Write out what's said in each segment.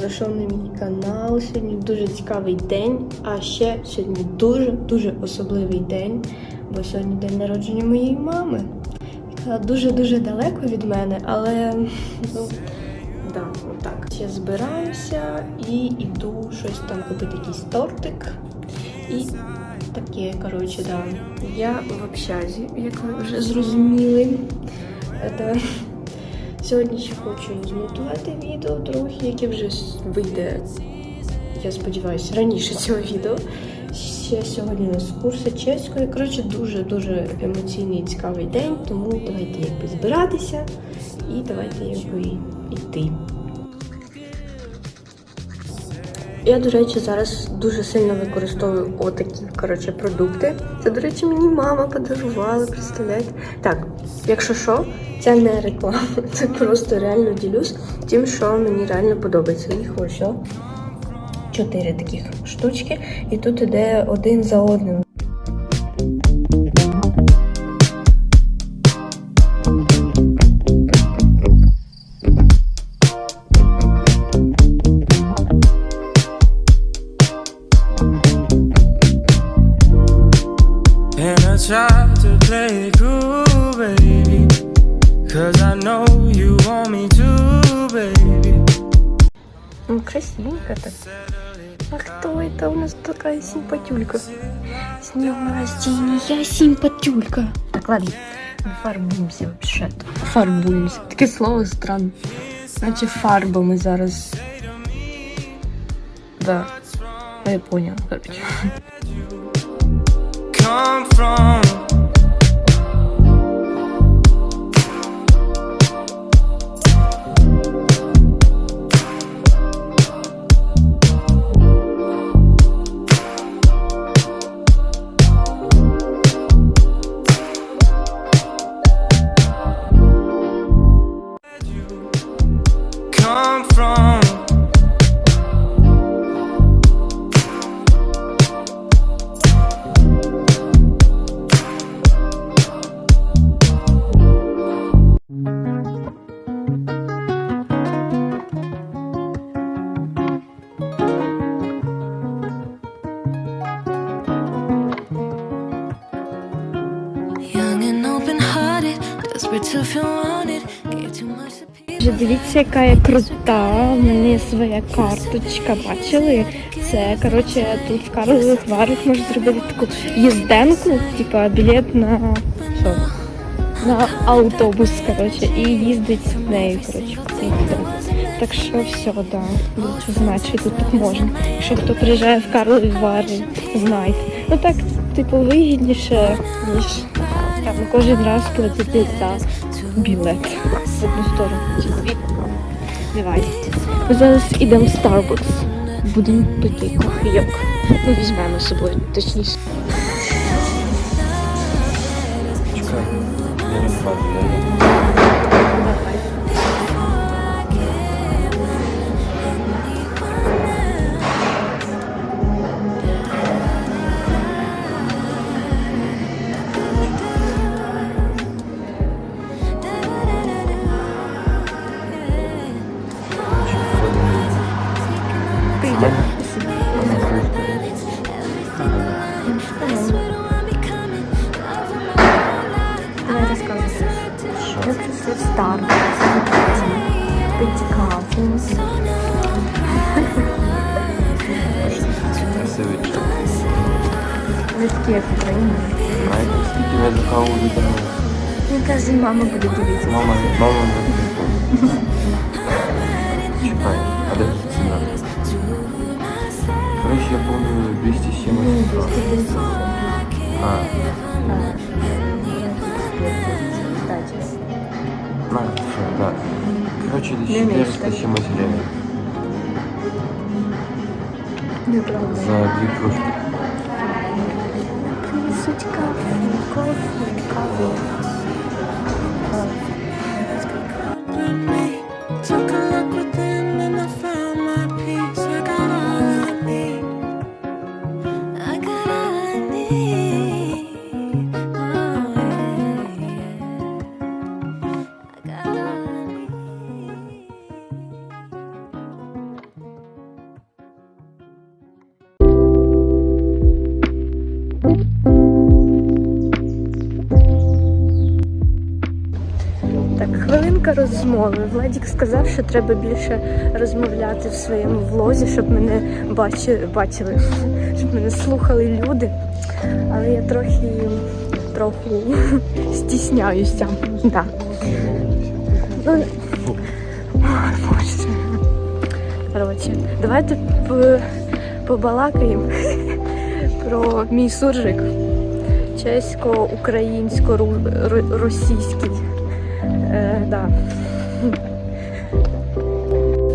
Зайшов на мій канал. Сьогодні дуже цікавий день, а ще сьогодні дуже-дуже особливий день, бо сьогодні день народження моєї мами, яка дуже-дуже далеко від мене, але ну, да, отак. Я збираюся і йду щось там купити якийсь тортик. І таке, коротше, да. Я в общазі, як ви вже зрозуміли. Це Сьогодні ще хочу змонтувати відео трохи, яке вже вийде, я сподіваюся, раніше цього відео. Ще сьогодні у нас курси чеської. Коротше, дуже-дуже емоційний і цікавий день, тому давайте якби збиратися і давайте якби йти. Я, до речі, зараз дуже сильно використовую отакі коротше, продукти. Це, до речі, мені мама подарувала, представляєте? Так, якщо що, це не реклама, це просто реально ділюсь тим, що мені реально подобається. Їх ось чотири таких штучки, і тут іде один за одним. Так. А кто это у нас такая симпатюлька? С днем рождения, симпатюлька. Так, ладно, фарбуємося вообще-то. Фарбуємося. Таке слово странне. Наче фарбами зараз. Да. Я поняла, короче. Come from. Дивіться, яка я крута. У мене є своя карточка. Бачили? Це коротше тут в Карлових Варах можна зробити таку їзденку, типа білет на що? На автобус, коротше, і їздить з нею, коротше. Так що все, да. Лучше знати, тут так можна. Якщо хто приїжджає в Карлові Вари, знайте. Ну так, типу, вигідніше, ніж там кожен раз платити за білет в одну сторону чи дві. Давай. Ми зараз йдемо в Starbucks. Будемо пити кофійок. Ну, візьмемо з собою, точніше. Чекай, я не я Давай В Starbucks? Пити каву. красивий. Не такі, як в Україні. Знаєте, скільки я за каву віддав? Мені каже, мама буде дивитися. Мама, мама не прийшла. Чекай, а де ціна? Короче, я помню 207 Ну, гривень. 290. А, Короче, меньше, 407 гривень. Неправда. За две кружки. Суть кофе, хвилинка розмови. Владік сказав, що треба більше розмовляти в своєму влозі, щоб мене бачи, бачили, щоб мене слухали люди. Але я трохи трохи стісняюся. Да. Ну, Боже. Коротше, давайте побалакаємо про мій суржик чесько-українсько-російський. Е, да.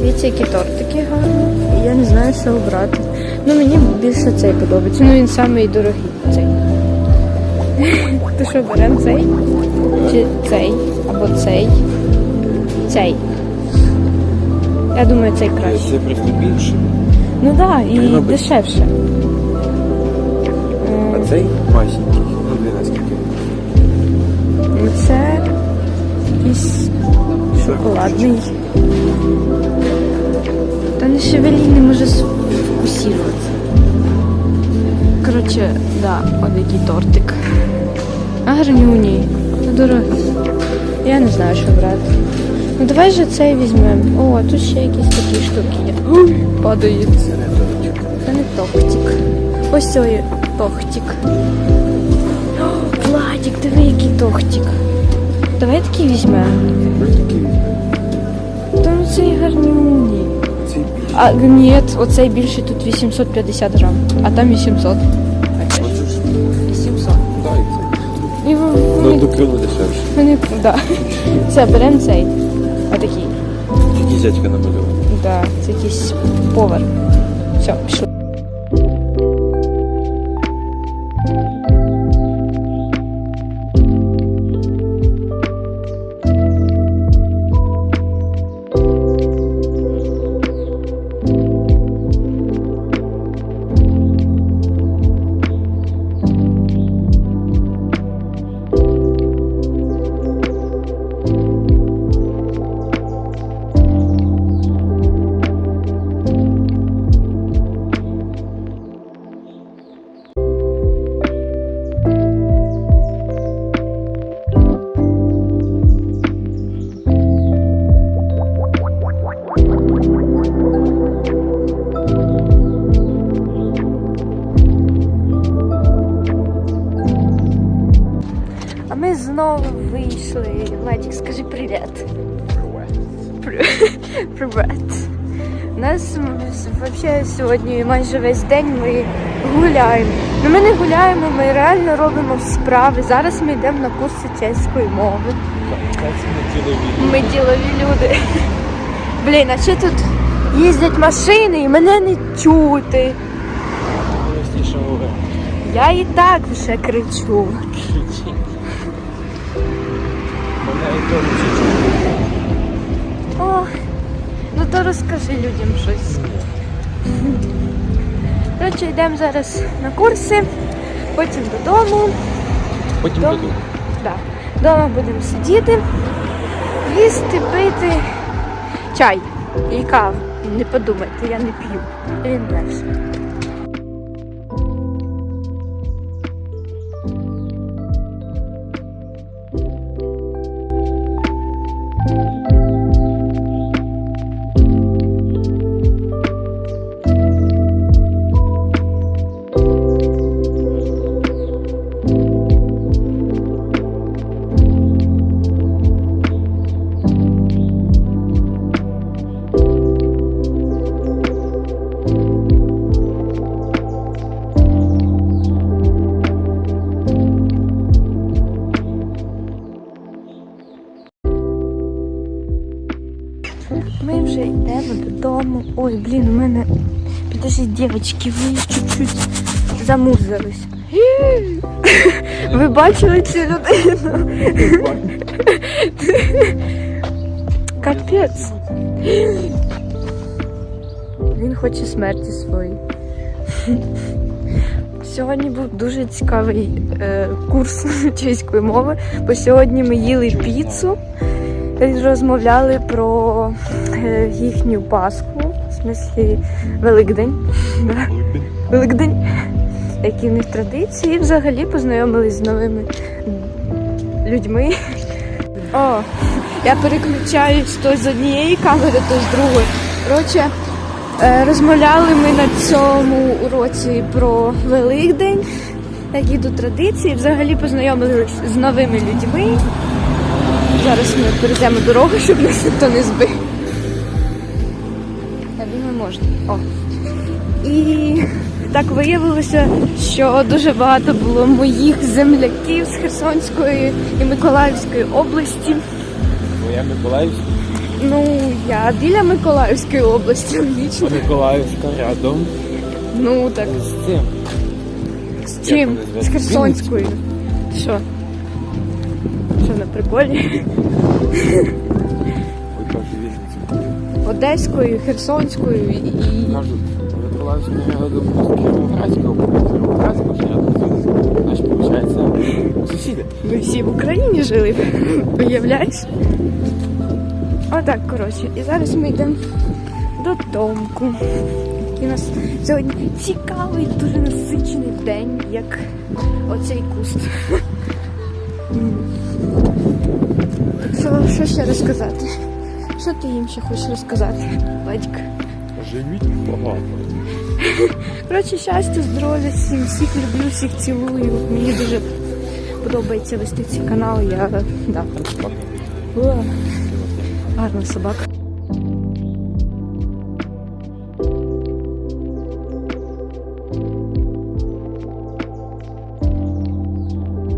Дивіться, які тортики гарні. Я не знаю, що обрати. Ну, мені більше цей подобається. Ну, він самий дорогий цей. То що, беремо цей? Чи цей? Або цей? Цей. Я думаю, цей краще. Це просто більше. Ну так, да, і Мабуть. дешевше. А цей масенький. Ну, для нас якийсь шоколадний. Та не шевелі, не може з. Коротше, да, от який тортик. А гарнюні. Ну, дорогий. Я не знаю, що брати. Ну давай же цей візьмемо. О, тут ще якісь такі штуки є. Падає. Це не тортик. Ось цей тохтик. О, Владик, диви, який тохтик. Давай такий візьмемо. Ось такий. Та ну цей гарнюний. Цей більше. А ні, оцей більший тут 850 грам, а там 800. Оце ж. 800. Дай це. І в- Ну, вони, до крилу дешевше. вони, да. Все, беремо цей. Отакий. Тільки зятька намалював. Да, це якийсь повар. Все, пішли. Вийшли. Владик, скажи привіт. Привіт. У нас взагалі сьогодні майже весь день ми гуляємо. Ну ми не гуляємо, ми реально робимо справи. Зараз ми йдемо на курси чеської мови. Ми ділові люди. Блін, а ще тут їздять машини і мене не чути. Я і так вже кричу. О, ну то розкажи людям щось. Коротше, йдемо зараз на курси, потім додому. Потім Дом- додому. Да. Дома будемо сидіти, їсти, пити чай і каву. Не подумайте, я не п'ю. Він далі. Блін, у мене підождіть, дівчатки, ви чуть-чуть замурзились. Ви бачили цю людину? Капець. Він хоче смерті своєї. Сьогодні був дуже цікавий е, курс чеської мови, бо сьогодні ми їли піцу і розмовляли про е, їхню Пасху, смислі Великдень. Великдень, які в них традиції, і взагалі познайомились з новими людьми. О, Я переключаюсь то з однієї камери, то з другої. Коротше, е, розмовляли ми на цьому уроці про Великдень, які тут традиції. Взагалі познайомились з новими людьми. Зараз ми перейдемо дорогу, щоб нас ніхто не збив. Думаю, можна. О. І так виявилося, що дуже багато було моїх земляків з Херсонської і Миколаївської області. Моя Миколаївська, Ну, я біля Миколаївської області, логічно. Миколаївська рядом Ну так з цим. з чим? З? Херсонською. Що? Що на приколі? Рядом з Вінницькою. Значить, виходить, сусіди. Ми всі в Україні жили, уявляєш? Отак, коротше. І зараз ми йдемо додому. І у нас сьогодні цікавий, дуже насичений день, як оцей куст. Що, що ще розказати? Що ти їм ще хочеш розказати, батько? Живіть багато. Коротше, щастя, здоров'я всім, всіх люблю, всіх цілую. Мені дуже подобається вести цей канал. Я да. О, гарна собака.